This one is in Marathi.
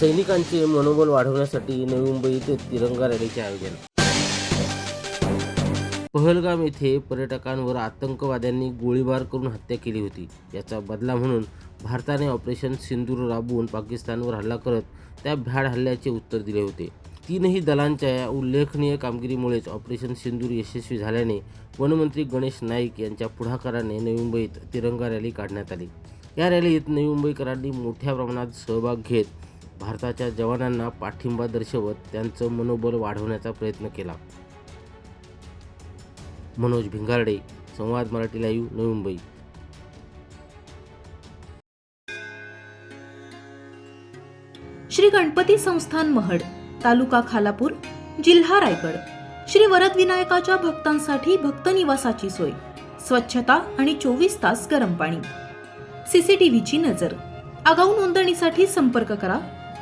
सैनिकांचे मनोबल वाढवण्यासाठी नवी मुंबईत तिरंगा रॅलीचे आयोजन. पहलगाम येथे पर्यटकांवर आतंकवाद्यांनी गोळीबार करून हत्या केली होती. याचा बदला म्हणून भारताने ऑपरेशन सिंदूर राबवून पाकिस्तानवर हल्ला करत त्या भ्याड हल्ल्याचे उत्तर दिले होते. तीनही दलांच्या या उल्लेखनीय कामगिरीमुळेच ऑपरेशन सिंदूर यशस्वी झाल्याने वनमंत्री गणेश नाईक यांच्या पुढाकाराने नवी मुंबईत तिरंगा रॅली काढण्यात आली. या रॅलीत नवी मुंबईकरांनी मोठ्या प्रमाणात सहभाग घेत भारताच्या जवानांना पाठिंबा दर्शवत त्यांचं मनोबल वाढवण्याचा प्रयत्न केला. मनोज भिंगारडे संवाद मराठी लाईव्ह नवी मुंबई. श्री गणपती संस्थान महड तालुका खालापूर जिल्हा रायगड. श्री वरदविनायकाच्या भक्तांसाठी भक्त निवासाची सोय स्वच्छता आणि चोवीस तास गरम पाणी. सीसीटीव्हीची नजर. आगाऊ नोंदणीसाठी संपर्क करा